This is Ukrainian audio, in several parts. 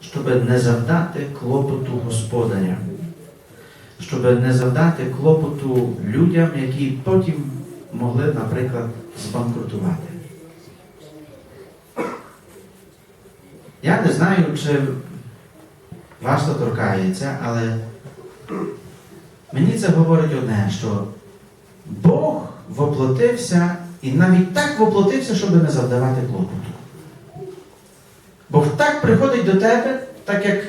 щоб не завдати клопоту господаря, щоб не завдати клопоту людям, які потім могли, наприклад, збанкрутувати. Я не знаю, чи вас то торкається, але мені це говорить одне, що Бог воплотився і навіть так воплотився, щоб не завдавати клопоту. Бог так приходить до тебе, так як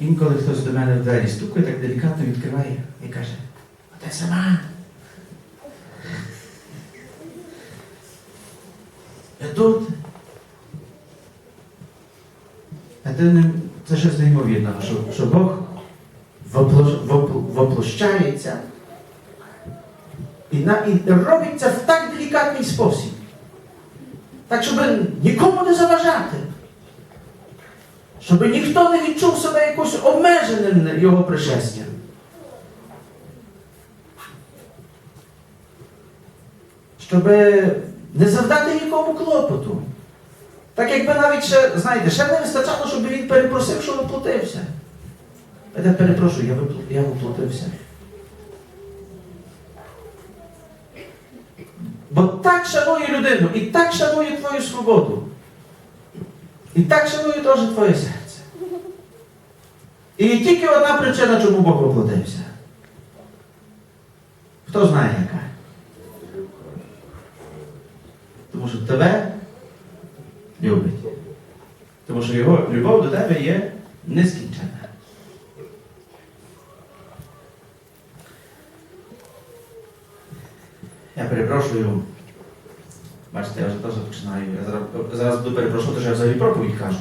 інколи хтось до мене в двері стукає, так делікатно відкриває і каже, а ти сама. Я тут. А ти це щось неймовірного, що, що Бог вопло- воп- воплощається і, і робить це в так делікатний спосіб. Так, щоб нікому не заважати. Щоб ніхто не відчув себе якось обмеженим його пришестям. Щоб не завдати нікому клопоту. Так якби навіть ще, знаєте, ще не вистачало, щоб він перепросив, що воплотився. Я тебе перепрошую, я, випл- я воплотився. Бо так шанує людину, і так шанує твою свободу. І так шанує теж твоє серце. І тільки одна причина, чому Бог воплотився. Хто знає яка? Тому що тебе любить. Тому що його любов до тебе є нескінчена. Я перепрошую. Бачите, я вже теж починаю. Я зараз, зараз буду перепрошувати, що я взагалі проповідь кажу.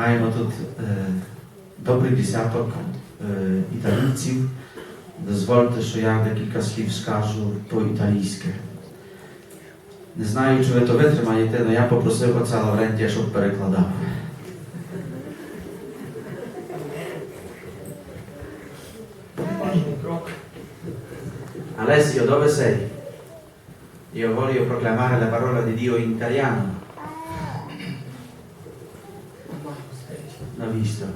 Маємо тут е, добрий десяток е, італійців. Дозвольте, що я декілька слів скажу по-італійськи. Не знаю, чи ви то витримаєте, але я попросив отця Лаврентія, щоб перекладав. Alessio, dove sei? Io voglio proclamare la parola di Dio in italiano. la vista.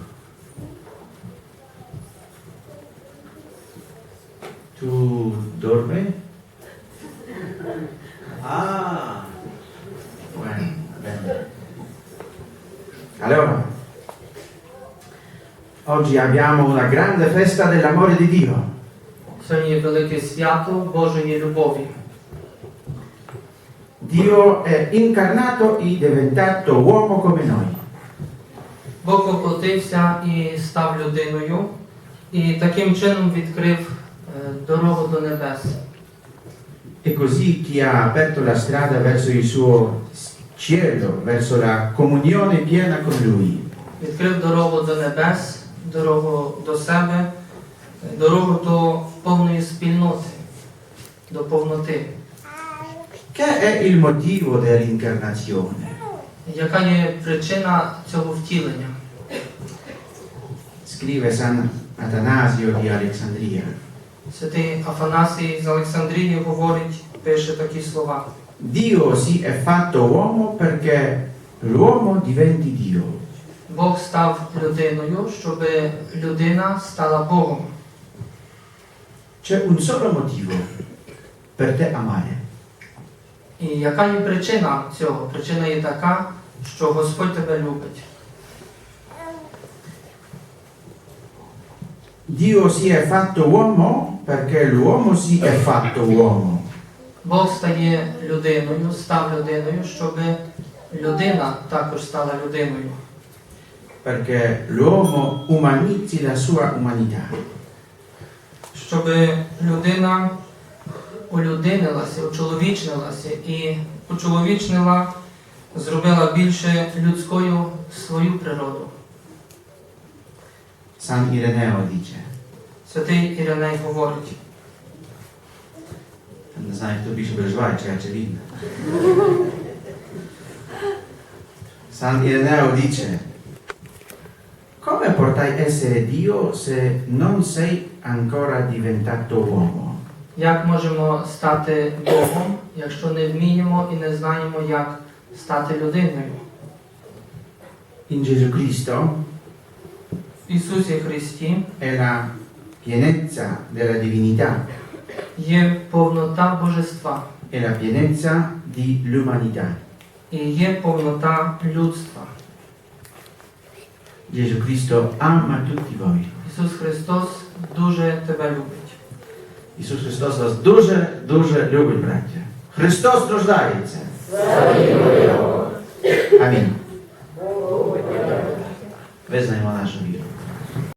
Tu dormi? Ah, bueno, bene. Allora, oggi abbiamo una grande festa dell'amore di Dio. Oggi Wielkie Święto Bożej Miłości. Dio è incarnato e diventato uomo come noi. Бог воплотився і став людиною, і таким чином відкрив е, дорогу до небес. E così chi ha aperto la strada verso il suo cielo, verso la comunione piena con Lui. Відкрив дорогу до небес, дорогу до себе, е, дорогу до повної спільноти, до повноти. Che è il motivo dell'incarnazione? Яка є причина цього втілення? Scrive San Atanasio di Alessandria. Святий Афанасій з Олександрії говорить, пише такі слова. Dio si è fatto uomo perché l'uomo diventi Dio. Бог став людиною, щоб людина стала Богом. C'è un solo motivo per te amare. І яка є причина цього? Причина є така, що Господь тебе любить. Dio si è fatto uomo perché l'uomo si è fatto uomo. Бог стає людиною, став людиною, щоб людина також стала людиною. Perché l'uomo umanizzi la sua umanità. Щоб людина улюдинилася, учоловічнилася і учоловічнила, зробила більше людською свою природу. San Ireneo dice, Святий Іриней говорить. не знаю, хто більше переживає, чи я чи він. San Ireneo dice, come potrai essere Dio se non sei ancora diventato uomo? Як можемо стати Богом, якщо не вміємо і не знаємо, як стати людиною. In Gesù Cristo В Ісусі Христі è la pienezza della divinità є повнота божества e la pienezza di l'umanità. і є повнота людства. Gesù Cristo ama tutti voi. Ісус Христос дуже тебе любить. Ісус Христос вас дуже, дуже любить, браття. Христос рождається. Амінь. Визнаємо нашу віру.